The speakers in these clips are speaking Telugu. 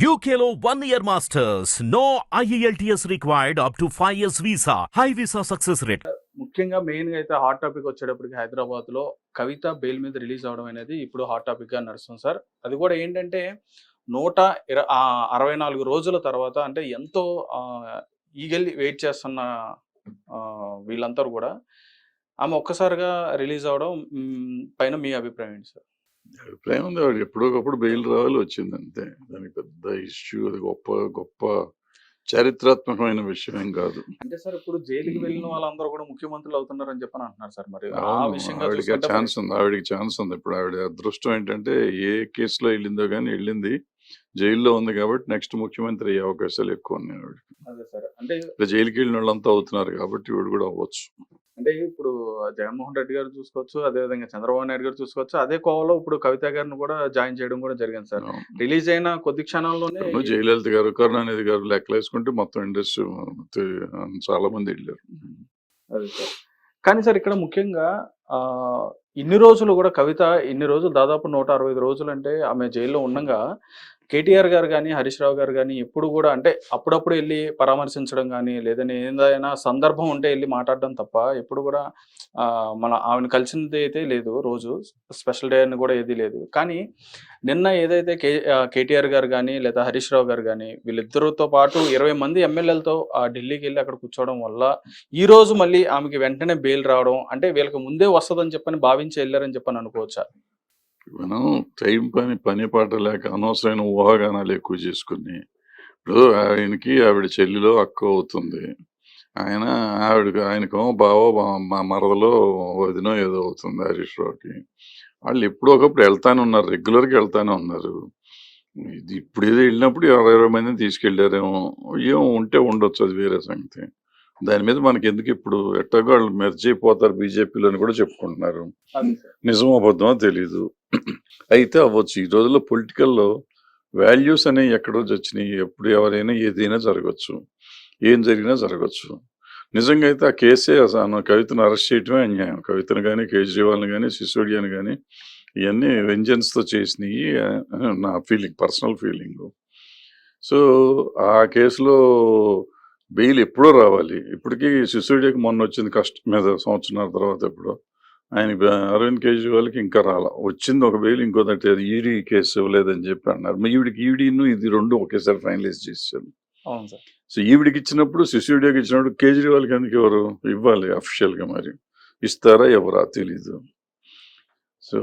యూకేలో one year masters no IELTS required up to five years visa high visa success rate ముఖ్యంగా మెయిన్గా అయితే హాట్ టాపిక్ వచ్చేటప్పటికి హైదరాబాద్లో కవిత బెయిల్ మీద రిలీజ్ అవడం అనేది ఇప్పుడు హాట్ టాపిక్గా నడుస్తుంది సార్. అది కూడా ఏంటంటే నూట అరవై నాలుగు రోజుల తర్వాత అంటే ఎంతో ఈగల్లీ వెయిట్ చేస్తున్న వీళ్ళందరూ కూడా ఆమె ఒక్కసారిగా రిలీజ్ అవడం పైన మీ అభిప్రాయం ఏంటి సార్? అభిప్రాయం ఉంది. ఆవిడ ఎప్పుడోకప్పుడు బెయిల్ రావాలి వచ్చింది అంతే దానికి పెద్ద ఇష్యూ అది గొప్ప గొప్ప చారిత్రాత్మకమైన విషయం ఏం కాదు. అంటే సార్ ఇప్పుడు జైలుకి వెళ్ళిన వాళ్ళందరూ కూడా ముఖ్యమంత్రులు అవుతున్నారని చెప్పని అంటున్నారు సార్ మరి. ఆవిడకి ఛాన్స్ ఉంది. ఆవిడకి ఛాన్స్ ఉంది. ఇప్పుడు ఆవిడ అదృష్టం ఏంటంటే ఏ కేసులో వెళ్ళిందో కానీ వెళ్ళింది. జైల్లో ఉంది కాబట్టి నెక్స్ట్ ముఖ్యమంత్రి అయ్యే అవకాశాలు ఎక్కువ ఉన్నాయి అంటే జైలుకి వెళ్ళిన వాళ్ళంతా అవుతున్నారు కాబట్టి వీడు కూడా అవ్వచ్చు. అంటే ఇప్పుడు జగన్మోహన్ రెడ్డి గారు చూసుకోవచ్చు అదే విధంగా చంద్రబాబు నాయుడు గారు చూసుకోవచ్చు. అదే కోవలో ఇప్పుడు కవిత గారిని కూడా జాయిన్ చేయడం కూడా జరిగింది సార్. రిలీజ్ అయిన కొద్ది క్షణాల్లోనే జయలలిత గారు కరుణానిధి గారు లెక్కలు వేసుకుంటే మొత్తం ఇండస్ట్రీ చాలా మంది వెళ్ళారు. అదే సార్. కానీ సార్ ఇక్కడ ముఖ్యంగా ఆ ఇన్ని రోజులు కూడా కవిత ఇన్ని రోజులు దాదాపు నూట అరవై ఐదు రోజులు అంటే ఆమె జైల్లో ఉండగా కేటీఆర్ గారు కానీ హరీష్ రావు గారు కానీ ఎప్పుడు కూడా అంటే అప్పుడప్పుడు వెళ్ళి పరామర్శించడం కానీ లేదని ఏదైనా సందర్భం ఉంటే వెళ్ళి మాట్లాడడం తప్ప ఎప్పుడు కూడా మన ఆమెను కలిసినది అయితే లేదు రోజు. స్పెషల్ డే అని కూడా ఏది లేదు. కానీ నిన్న ఏదైతే కే కేటీఆర్ గారు కానీ లేదా హరీష్ రావు గారు కానీ వీళ్ళిద్దరితో పాటు ఇరవై మంది ఎమ్మెల్యేలతో ఆ ఢిల్లీకి వెళ్ళి అక్కడ కూర్చోవడం వల్ల ఈ రోజు మళ్ళీ ఆమెకి వెంటనే బెయిల్ రావడం అంటే వీళ్ళకి ముందే వస్తుందని చెప్పని భావించి వెళ్ళారని చెప్పని అనుకోవచ్చా? మనం టైం పని పని పాట లేక అనవసరమైన ఊహాగానాలు ఎక్కువ చేసుకుని ఇప్పుడు ఆయనకి ఆవిడ చెల్లిలో అక్క అవుతుంది. ఆయన ఆవిడకి ఆయనకో బావో మా మరదలో వదినో ఏదో అవుతుంది హరీష్ రావుకి. వాళ్ళు ఎప్పుడో ఒకప్పుడు వెళ్తానే ఉన్నారు రెగ్యులర్గా వెళ్తానే ఉన్నారు. ఇది ఇప్పుడు ఏదో వెళ్ళినప్పుడు ఇరవై ఇరవై మందిని తీసుకెళ్ళారేమో ఏమో ఉంటే ఉండొచ్చు అది వేరే సంగతి. దాని మీద మనకి ఎందుకు ఇప్పుడు ఎట్టగో వాళ్ళు మెర్జ్ అయిపోతారు బీజేపీలో అని కూడా చెప్పుకుంటున్నారు. నిజమో అబద్ధమో తెలీదు. అయితే అవ్వచ్చు. ఈ రోజుల్లో పొలిటికల్లో వాల్యూస్ అనేవి ఎక్కడో వచ్చినాయి ఎప్పుడు ఎవరైనా ఏదైనా జరగచ్చు. ఏం జరిగినా జరగచ్చు. నిజంగా అయితే ఆ కేసే అసలు కవితను అరెస్ట్ చేయటమే అన్యాయం. కవితను కానీ కేజ్రీవాల్ని కానీ సిసోడియాని కానీ ఇవన్నీ వెంజన్స్తో చేసినవి ఆ, నా ఫీలింగ్ పర్సనల్ ఫీలింగ్. సో ఆ కేసులో బెయిల్ ఎప్పుడో రావాలి. ఇప్పటికీ సిసోడియాకి మొన్న వచ్చింది కష్టం మీద సంవత్సరం తర్వాత ఎప్పుడో. ఆయన అరవింద్ కేజ్రీవాల్కి ఇంకా రాల. వచ్చింది ఒక బెయిల్ ఇంకో అది ఈడీ కేసు ఇవ్వలేదని చెప్పి అన్నారు. మరి ఈవిడికి ఈడీను ఇది రెండు ఒకేసారి ఫైనలైజ్ చేశారు సో ఈవిడికి ఇచ్చినప్పుడు సిసోడియాకి ఇచ్చినప్పుడు కేజ్రీవాల్కి ఎందుకు ఎవరు ఇవ్వాలి అఫీషియల్గా మరి? ఇస్తారా ఎవరా తెలీదు. సో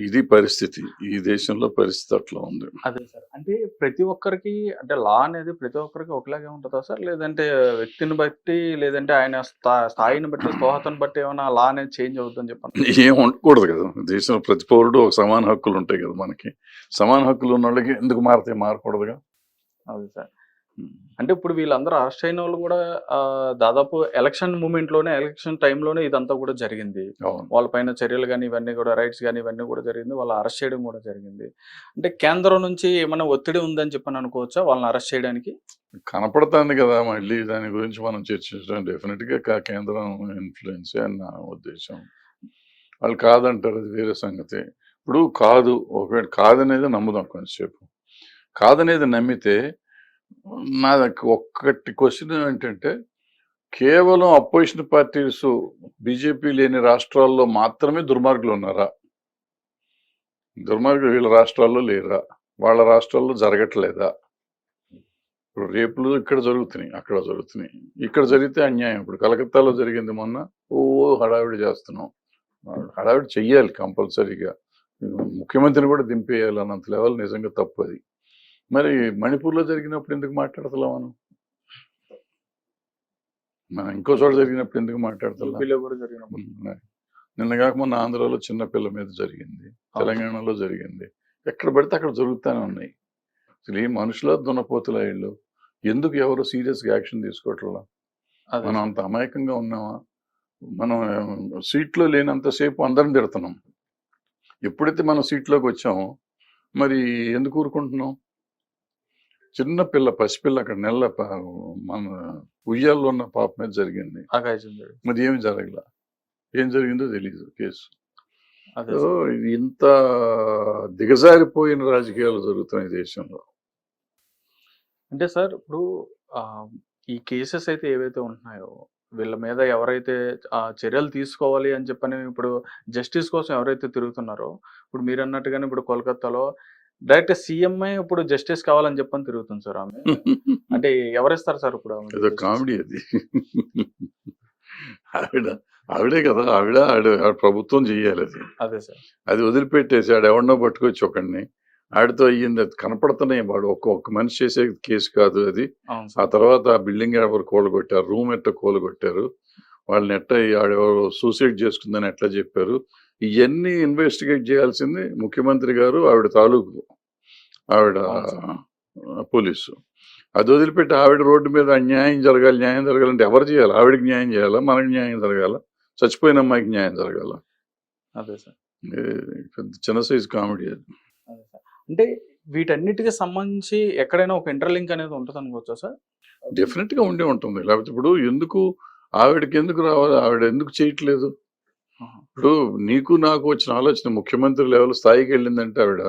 ఇది పరిస్థితి. ఈ దేశంలో పరిస్థితి అట్లా ఉంది. అదే సార్. అంటే ప్రతి ఒక్కరికి అంటే లా అనేది ప్రతి ఒక్కరికి ఒకలాగే ఉంటుందా సార్? లేదంటే వ్యక్తిని బట్టి లేదంటే ఆయన స్థా- స్థాయిని బట్టి స్తోహతను బట్టి ఏమైనా లా అనేది చేంజ్ అవుతుందని చెప్పండి? ఏం ఉండకూడదు కదా. దేశంలో ప్రతి పౌరుడు ఒక సమాన హక్కులు ఉంటాయి కదా మనకి. సమాన హక్కులు ఉన్న వాళ్ళకి ఎందుకు మారితే మారకూడదుగా? అదే సార్. అంటే ఇప్పుడు వీళ్ళందరూ అరెస్ట్ అయిన వాళ్ళు కూడా దాదాపు ఎలక్షన్ మూమెంట్లోనే ఎలక్షన్ టైంలోనే ఇదంతా కూడా జరిగింది. అవును. వాళ్ళపైన చర్యలు కానీ ఇవన్నీ కూడా రైట్స్ కానీ ఇవన్నీ కూడా జరిగింది. వాళ్ళ అరెస్ట్ చేయడం కూడా జరిగింది. అంటే కేంద్రం నుంచి ఏమైనా ఒత్తిడి ఉందని చెప్పని అనుకోవచ్చా వాళ్ళని అరెస్ట్ చేయడానికి? కనపడుతుంది కదా మళ్ళీ దాని గురించి మనం చర్చించడం. డెఫినెట్గా కా- కేంద్రం ఇన్ఫ్లుయెన్స్ అని నా ఉద్దేశం. వాళ్ళు కాదంటారు అది వేరే సంగతి. ఇప్పుడు కాదు ఒకవేళ కాదనేది నమ్ముదాం కొంచెంసేపు కాదనేది నమ్మితే నా ఒక్కటి క్వశ్చన్ ఏంటంటే కేవలం అపోజిషన్ పార్టీస్ బీజేపీ లేని రాష్ట్రాల్లో మాత్రమే దుర్మార్గులు ఉన్నారా? దుర్మార్గులు వీళ్ళ రాష్ట్రాల్లో లేరా? వాళ్ళ రాష్ట్రాల్లో జరగట్లేదా? ఇప్పుడు రేపులు ఇక్కడ జరుగుతున్నాయి అక్కడ జరుగుతున్నాయి. ఇక్కడ జరిగితే అన్యాయం. ఇప్పుడు కలకత్తాలో జరిగింది మొన్న ఓ హడావిడి చేస్తున్నాం. హడావిడి చెయ్యాలి కంపల్సరీగా. ముఖ్యమంత్రిని కూడా దింపేయాలి అన్నంత లెవెల్ నిజంగా తప్పు అది. మరి మణిపూర్లో జరిగినప్పుడు ఎందుకు మాట్లాడతలేం మనం? మనం ఇంకో చోట జరిగినప్పుడు ఎందుకు మాట్లాడతలేం ఉమ్, నిన్న కాక మొన్న ఆంధ్రాలో చిన్న పిల్ల మీద జరిగింది. తెలంగాణలో జరిగింది. ఎక్కడ పడితే అక్కడ జరుగుతూనే ఉన్నాయి. అసలు ఈ మనుషుల దున్నపోతుల ఇళ్ళు. ఎందుకు ఎవరు సీరియస్గా యాక్షన్ తీసుకోవట్లా? మనం అంత అమాయకంగా ఉన్నామా? మనం సీట్లో లేనంతసేపు అందరం తిడుతున్నాం. ఎప్పుడైతే మనం సీట్లోకి వచ్చామో మరి ఎందుకు ఊరుకుంటున్నాం? చిన్న పిల్ల పసిపిల్ల అక్కడ నెల మన ఉయ్యాల్లో ఉన్న పాప మీద జరిగింది. మరి ఏమి జరగల? ఏం జరిగిందో తెలియదు కేసు. ఇంత దిగజారిపోయిన రాజకీయాలు జరుగుతున్నాయి దేశంలో. అంటే సార్ ఇప్పుడు ఈ కేసెస్ అయితే ఏవైతే ఉంటున్నాయో వీళ్ళ మీద ఎవరైతే ఆ, చర్యలు తీసుకోవాలి అని చెప్పని ఇప్పుడు జస్టిస్ కోసం ఎవరైతే తిరుగుతున్నారో ఇప్పుడు మీరు అన్నట్టుగానే ఇప్పుడు కోల్కతాలో డైరెక్ట్ సీఎంఏ ఇప్పుడు జస్టిస్ కావాలని చెప్పని తిరుగుతుంది సార్ ఆమె. అంటే ఎవరిస్తారు సార్ ఇప్పుడు ఏదో కామెడీ అది. ఆవిడ ఆవిడే కదా ఆవిడ ఆవిడ ప్రభుత్వం చెయ్యాలి అది. అదే సార్. అది వదిలిపెట్టేసి ఆడు ఎవరినో పట్టుకొచ్చి ఒకడిని. ఆడితో అయ్యింది అది కనపడుతున్నాయి వాడు ఒక్క ఒక్క మనిషి చేసే కేసు కాదు అది. ఆ తర్వాత ఆ బిల్డింగ్ ఎవరు కూలగొట్టారు రూమ్ ఎట్ట కూలగొట్టారు వాళ్ళని ఎట్ట ఆడెవరు సూసైడ్ చేసుకుందని ఎట్లా చెప్పారు ఇవన్నీ ఇన్వెస్టిగేట్ చేయాల్సింది ముఖ్యమంత్రి గారు ఆవిడ తాలూకు ఆవిడ పోలీసు. అది వదిలిపెట్టి ఆవిడ రోడ్డు మీద అన్యాయం జరగాలి న్యాయం జరగాలంటే ఎవరు చేయాలి? ఆవిడకి న్యాయం చేయాలా? మనకి న్యాయం జరగాల? చచ్చిపోయిన అమ్మాయికి న్యాయం జరగాల? అదే సార్. పెద్ద చిన్న సైజు కామెడీ అది. అంటే వీటన్నిటికి సంబంధించి ఎక్కడైనా ఒక ఇంటర్లింక్ అనేది ఉంటుంది అనుకోవచ్చా సార్? డెఫినెట్గా ఉండే ఉంటుంది. లేకపోతే ఇప్పుడు ఎందుకు ఆవిడకి ఎందుకు రావాలి? ఆవిడ ఎందుకు చేయట్లేదు. ఇప్పుడు నీకు నాకు వచ్చిన ఆలోచన ముఖ్యమంత్రి లెవెల్ స్థాయికి వెళ్ళిందంటే ఆవిడ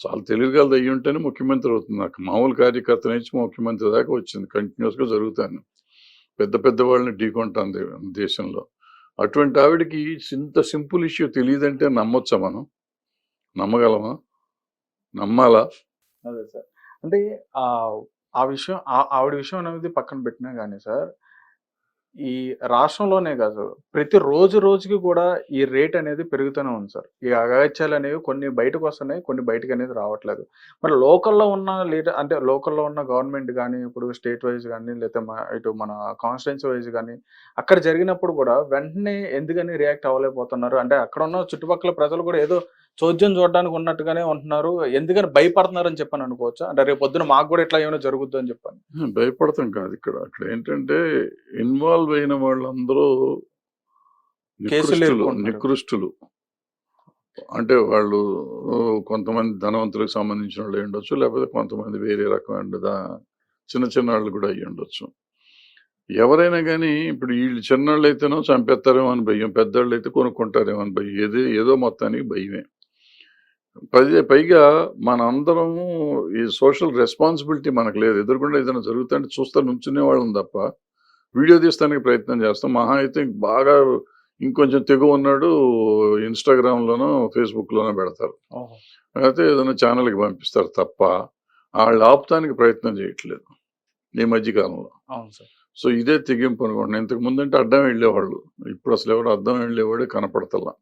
చాలా తెలివిగలది అయ్యి ఉంటేనే ముఖ్యమంత్రి అవుతుంది. నాకు మామూలు కార్యకర్త నుంచి ముఖ్యమంత్రి దాకా వచ్చింది. కంటిన్యూస్గా జరుగుతాను. పెద్ద పెద్ద వాళ్ళని ఢీకొంటాను దేశంలో. అటువంటి ఆవిడకి ఇంత సింపుల్ ఇష్యూ తెలియదంటే నమ్మొచ్చా మనం? నమ్మగలమా? నమ్మాలా? అదే సార్. అంటే ఆ ఆ విషయం ఆవిడ విషయం అనేది పక్కన పెట్టినా కానీ సార్ ఈ రాష్ట్రంలోనే కాదు ప్రతి రోజు రోజుకి కూడా ఈ రేట్ అనేది పెరుగుతూనే ఉంది సార్. ఈ అగాచ్యాలు అనేవి కొన్ని బయటకు వస్తున్నాయి కొన్ని బయటకు అనేది రావట్లేదు. మరి లోకల్లో ఉన్న లీడర్ అంటే లోకల్లో ఉన్న గవర్నమెంట్ కానీ ఇప్పుడు స్టేట్ వైజ్ కానీ లేకపోతే ఇటు మన కాన్స్టిట్యున్సీ వైజ్ కానీ అక్కడ జరిగినప్పుడు కూడా వెంటనే ఎందుకని రియాక్ట్ అవ్వలేకపోతున్నారు? అంటే అక్కడ ఉన్న చుట్టుపక్కల ప్రజలు కూడా ఏదో చోద్యం చూడడానికి ఉన్నట్టుగానే ఉంటున్నారు. ఎందుకని భయపడుతున్నారు అని చెప్పని అనుకోవచ్చా? అంటే రేపు పొద్దున మాకు కూడా ఇట్లా ఏమైనా జరుగుద్దు అని చెప్పాను. భయపడతాం కాదు ఇక్కడ. అక్కడ ఏంటంటే ఇన్వాల్వ్ అయిన వాళ్ళందరూ కేసులు నికృష్టులు అంటే వాళ్ళు కొంతమంది ధనవంతులకు సంబంధించిన వాళ్ళు అయి ఉండొచ్చు లేకపోతే కొంతమంది వేరే రకమైన చిన్న చిన్న వాళ్ళు కూడా అయ్యి ఉండొచ్చు. ఎవరైనా కానీ ఇప్పుడు వీళ్ళు చిన్నవాళ్ళు అయితేనో చంపేస్తారేమో అని భయం పెద్దవాళ్ళు అయితే కొనుక్కుంటారేమో అని భయం. ఏది ఏదో మొత్తానికి భయమే. పది పైగా మనందరము ఈ సోషల్ రెస్పాన్సిబిలిటీ మనకు లేదు. ఎదురుకుండా ఏదైనా జరుగుతుంటే చూస్తా నుంచునే వాళ్ళం తప్ప వీడియో తీస్తానికి ప్రయత్నం చేస్తాం. మహా అయితే బాగా ఇంకొంచెం తెగు ఉన్నాడు ఇన్స్టాగ్రామ్లోనో ఫేస్బుక్లోనో పెడతారు. అయితే ఏదైనా ఛానల్కి పంపిస్తారు తప్ప వాళ్ళు ఆపుతానికి ప్రయత్నం చేయట్లేదు ఈ మధ్యకాలంలో. సో ఇదే తెగింపు అనుకోండి. ఇంతకు ముందంటే అడ్డం వెళ్ళేవాళ్ళు. ఇప్పుడు అసలు ఎవరు అడ్డం వెళ్ళేవాడే కనపడతల్లా